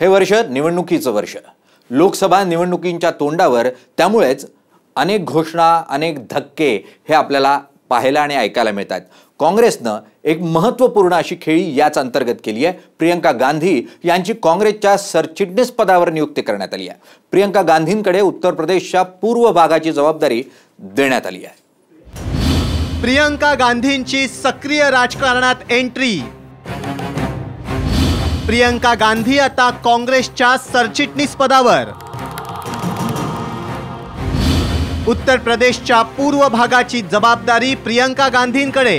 हे वर्ष निवडणुकीचं वर्ष. लोकसभा निवडणुकींच्या तोंडावर त्यामुळेच अनेक घोषणा अनेक धक्के हे आपल्याला पाहायला आणि ऐकायला मिळतात. काँग्रेसनं एक महत्त्वपूर्ण अशी खेळी याच अंतर्गत केली आहे. प्रियंका गांधी यांची काँग्रेसच्या सरचिटणीस पदावर नियुक्ती करण्यात आली आहे. प्रियंका गांधींकडे उत्तर प्रदेशच्या पूर्व भागाची जबाबदारी देण्यात आली आहे. प्रियंका गांधींची सक्रिय राजकारणात एंट्री प्रियंका गांधी आता काँग्रेसच्या सरचिटणीस पदावर. उत्तर प्रदेशच्या पूर्व भागाची जबाबदारी प्रियंका गांधींकडे.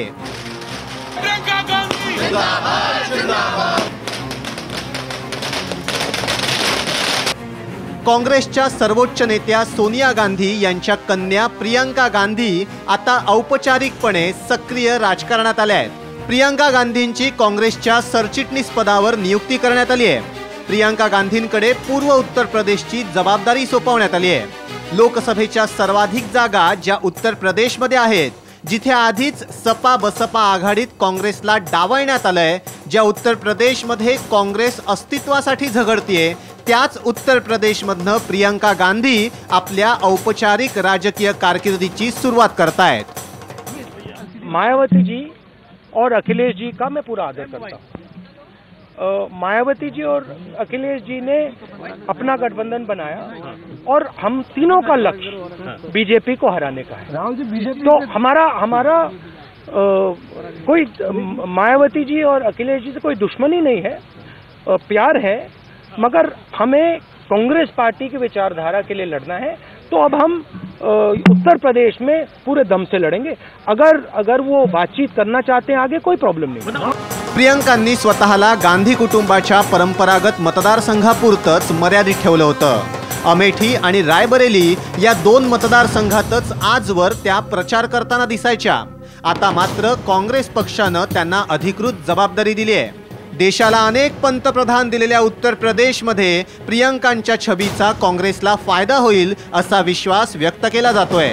काँग्रेसच्या सर्वोच्च नेत्या सोनिया गांधी यांच्या कन्या प्रियंका गांधी आता औपचारिकपणे सक्रिय राजकारणात आल्या आहेत प्रियंका गांधींची काँग्रेसच्या सरचिटणीसपदावर नियुक्ती करण्यात आली आहे. प्रियंका गांधींकडे पूर्व उत्तर प्रदेशची जबाबदारी सोपवण्यात आली आहे. लोकसभेच्या सर्वाधिक जागा ज्या उत्तर प्रदेशमध्ये आहेत जिथे आधीच सपा बसपा आघाडीत काँग्रेसला डावळण्यात आलंय ज्या उत्तर प्रदेशमध्ये काँग्रेस अस्तित्वासाठी झगडतीये त्याच उत्तर प्रदेशमधनं प्रियंका गांधी आपल्या औपचारिक राजकीय कारकिर्दीची सुरुवात करतायत. मायावती जी और अखिलेश जी का मैं पूरा आदर करता हूँ। मायावती जी और अखिलेश जी ने अपना गठबंधन बनाया और हम तीनों का लक्ष्य बीजेपी को हराने का है। तो हमारा हमारा अ, कोई मायावती जी और अखिलेश जी से कोई दुश्मनी नहीं है प्यार है मगर हमें कांग्रेस पार्टी की विचारधारा के लिए लड़ना है। तो अब हम उत्तर प्रदेश में पूरे दम से लड़ेंगे। अगर अगर वो बातचीत करना चाहते हैं आगे कोई प्रॉब्लम नहीं। प्रियंकांनी स्वतःला गांधी कुटुंबाच्या परंपरागत मतदारसंघापुरतंच मर्यादित ठेवलं होतं. अमेठी आणि रायबरेली या दोन मतदारसंघातच आजवर त्या प्रचार करताना दिसायच्या. आता मात्र काँग्रेस पक्षानं त्यांना अधिकृत जबाबदारी दिली आहे. देशाला अनेक पंतप्रधान दिलेल्या उत्तर प्रदेशमध्ये प्रियंकांच्या छबीचा काँग्रेसला फायदा होईल असा विश्वास व्यक्त केला जातोय.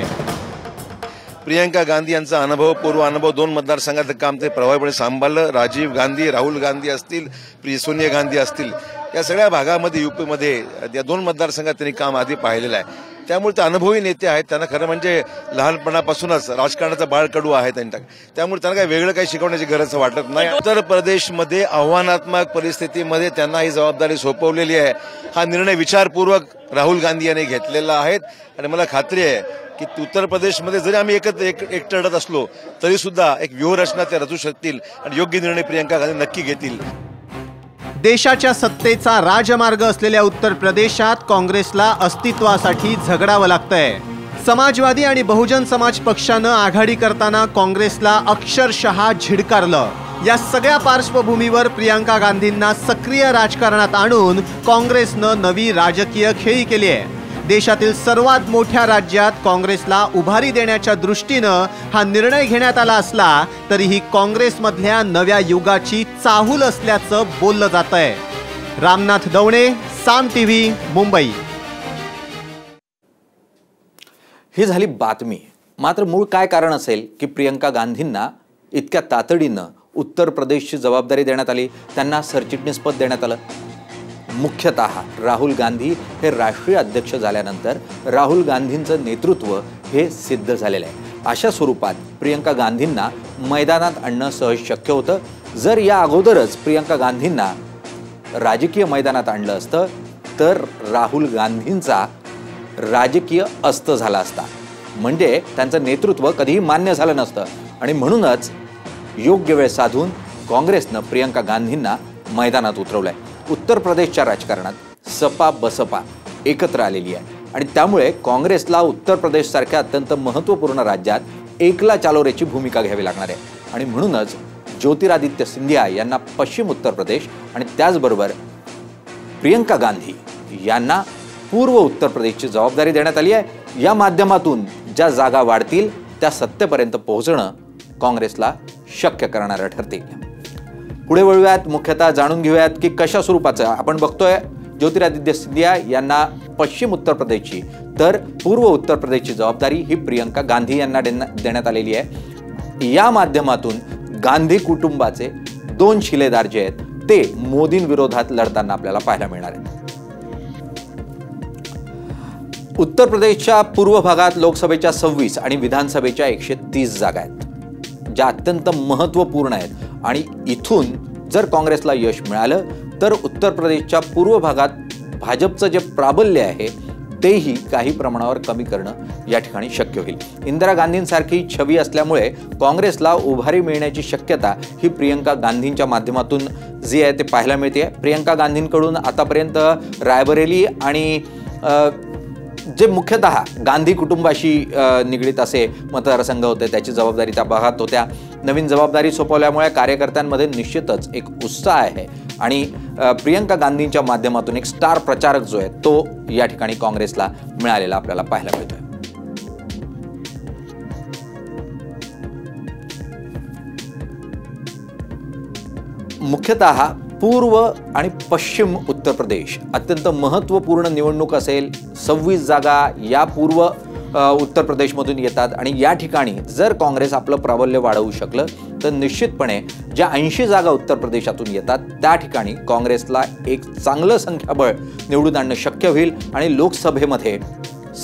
प्रियंका गांधी यांचा अनुभव पूर्व अनुभव दोन मतदारसंघाचं काम ते प्रभावीपणे सांभाळलं. राजीव गांधी राहुल गांधी असतील प्रिय सोनिया गांधी असतील. या सगळ्या भागामध्ये युपीमध्ये या दोन मतदारसंघात त्यांनी काम आधी पाहिलेलं आहे. त्यामुळे ते अनुभवी नेते आहेत. त्यांना खरं म्हणजे लहानपणापासूनच राजकारणाचा बाळकडू आहे त्यांच्या त्यामुळे त्यांना काही वेगळं काही शिकवण्याची गरज वाटत नाही. उत्तर प्रदेशमध्ये आव्हानात्मक परिस्थितीमध्ये त्यांना ही जबाबदारी सोपवलेली आहे. हा निर्णय विचारपूर्वक राहुल गांधी यांनी घेतलेला आहे. आणि मला खात्री आहे की उत्तर प्रदेशमध्ये जरी आम्ही एकत्र एक एकटडत असलो तरी सुद्धा एक व्यूहरचना ते रचू शकतील आणि योग्य निर्णय प्रियंका गांधी नक्की घेतील. देशाच्या सत्तेचा राजमार्ग असलेल्या उत्तर प्रदेशात काँग्रेसला अस्तित्वासाठी झगडावं लागतंय. समाजवादी आणि बहुजन समाज पक्षानं आघाडी करताना काँग्रेसला अक्षरशः झिडकारलं. या सगळ्या पार्श्वभूमीवर प्रियांका गांधींना सक्रिय राजकारणात आणून काँग्रेसनं नवी राजकीय खेळी केली आहे देशातील सर्वात मोठ्या राज्यात काँग्रेसला उभारी देण्याच्या दृष्टीनं हा निर्णय घेण्यात आला असला तरीही काँग्रेसमधल्या नव्या युगाची चाहूल असल्याचं बोललं जात आहे रामनाथ दवणे साम टीव्ही मुंबई. ही झाली बातमी. मात्र मूळ काय कारण असेल की प्रियंका गांधींना इतक्या तातडीनं उत्तर प्रदेशची जबाबदारी देण्यात आली त्यांना सरचिटणीसपद देण्यात आलं. मुख्यतः राहुल गांधी हे राष्ट्रीय अध्यक्ष झाल्यानंतर राहुल गांधींचं नेतृत्व हे सिद्ध झालेलं आहे. अशा स्वरूपात प्रियंका गांधींना मैदानात आणणं सहज शक्य होतं. जर या अगोदरच प्रियंका गांधींना राजकीय मैदानात आणलं असतं तर राहुल गांधींचा राजकीय अस्त झाला असता. म्हणजे त्यांचं नेतृत्व कधीही मान्य झालं नसतं. आणि म्हणूनच योग्य वेळ साधून काँग्रेसनं प्रियंका गांधींना मैदानात उतरवलं आहे उत्तर प्रदेशच्या राजकारणात सपा बसपा एकत्र आलेली आहे. आणि त्यामुळे काँग्रेसला उत्तर प्रदेशसारख्या अत्यंत महत्त्वपूर्ण राज्यात एकला चालोरेची भूमिका घ्यावी लागणार आहे. आणि म्हणूनच ज्योतिरादित्य सिंधिया यांना पश्चिम उत्तर प्रदेश आणि त्याचबरोबर प्रियंका गांधी यांना पूर्व उत्तर प्रदेशची जबाबदारी देण्यात आली आहे. या माध्यमातून ज्या जागा वाढतील त्या सत्तेपर्यंत पोहोचणं काँग्रेसला शक्य करणारं ठरतील. पुढे वळूयात मुख्यतः जाणून घेऊयात की कशा स्वरूपाचं आपण बघतोय ज्योतिरादित्य सिंधिया यांना पश्चिम उत्तर प्रदेशची तर पूर्व उत्तर प्रदेशची जबाबदारी ही प्रियंका गांधी यांना देण्यात आलेली आहे. या माध्यमातून गांधी कुटुंबाचे दोन शिलेदार जे आहेत ते मोदींविरोधात लढताना आपल्याला पाहायला मिळणार आहेत. उत्तर प्रदेशच्या पूर्व भागात लोकसभेच्या सव्वीस आणि विधानसभेच्या एकशे तीस जागा आहेत. ज्या अत्यंत महत्त्वपूर्ण आहेत. आणि इथून जर काँग्रेसला यश मिळालं तर उत्तर प्रदेशच्या पूर्व भागात भाजपचं जे प्राबल्य आहे तेही काही प्रमाणावर कमी करणं या ठिकाणी शक्य होईल. इंदिरा गांधींसारखी छवी असल्यामुळे काँग्रेसला उभारी मिळण्याची शक्यता ही प्रियंका गांधींच्या माध्यमातून जी आहे ते पाहायला मिळते. प्रियंका गांधींकडून आतापर्यंत रायबरेली आणि जे मुख्यतः गांधी कुटुंबाशी निगडीत असे मतदारसंघ होते त्याची जबाबदारी त्या भागात होत्या. नवीन जबाबदारी सोपवल्यामुळे कार्यकर्त्यांमध्ये निश्चितच एक उत्साह आहे. आणि प्रियंका गांधींच्या माध्यमातून एक स्टार प्रचारक जो आहे तो या ठिकाणी काँग्रेसला मिळालेला आपल्याला पाहायला मिळतोय. मुख्यतः पूर्व आणि पश्चिम उत्तर प्रदेश. अत्यंत महत्त्वपूर्ण निवडणूक असेल सव्वीस जागा या पूर्व उत्तर प्रदेशमधून येतात आणि या ठिकाणी जर काँग्रेस आपलं प्राबल्य वाढवू शकलं तर निश्चितपणे ज्या ऐंशी जागा उत्तर प्रदेशातून येतात त्या ठिकाणी काँग्रेसला एक चांगलं संख्याबळ निवडून आणणं शक्य होईल आणि लोकसभेमध्ये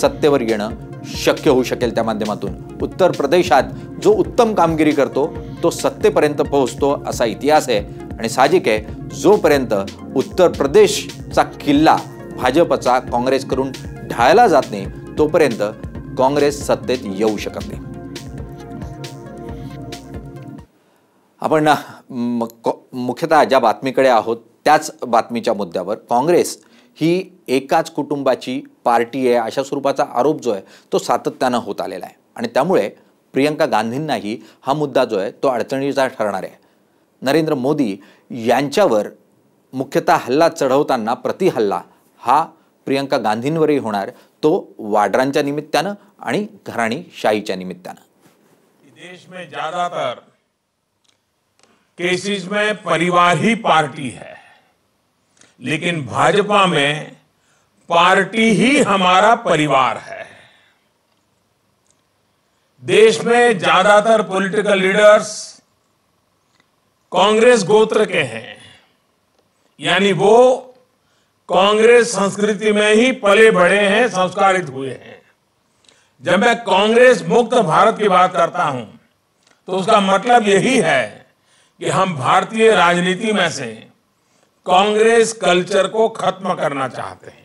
सत्तेवर येणं शक्य होऊ शकेल त्या माध्यमातून. उत्तर प्रदेशात जो उत्तम कामगिरी करतो तो सत्तेपर्यंत पोहोचतो असा इतिहास आहे आणि साहजिक आहे जोपर्यंत उत्तर प्रदेशचा किल्ला भाजपचा काँग्रेसकडून ढाळला जात नाही तोपर्यंत काँग्रेस सत्तेत येऊ शकत नाही. आपण मुख्यतः ज्या बातमीकडे आहोत त्याच बातमीच्या मुद्द्यावर. काँग्रेस ही एकाच कुटुंबाची पार्टी आहे अशा स्वरूपाचा आरोप जो आहे तो सातत्यानं होत आलेला आहे. आणि त्यामुळे प्रियंका गांधींनाही हा मुद्दा जो आहे तो अडचणीचा ठरणार आहे. नरेंद्र मोदी यांच्यावर मुख्यतः हल्ला चढवताना प्रतिहल्ला हा प्रियंका गांधींवरही होणार. तो वाड्रांच्या निमित्तानं आणि घराणी शाहीच्या निमित्तानं. देश में ज़्यादातर केसेस में परिवार ही पार्टी है. लेकिन भाजपा में पार्टी ही हमारा परिवार है. देश में ज़्यादातर पॉलिटिकल लीडर्स कांग्रेस गोत्र के हैं। यानी वो कांग्रेस संस्कृति में ही पले बढ़े हैं, संस्कारित हुए हैं। जब मैं कांग्रेस मुक्त भारत की बात करता हूँ तो उसका मतलब यही है कि हम भारतीय राजनीति में से कांग्रेस कल्चर को खत्म करना चाहते हैं।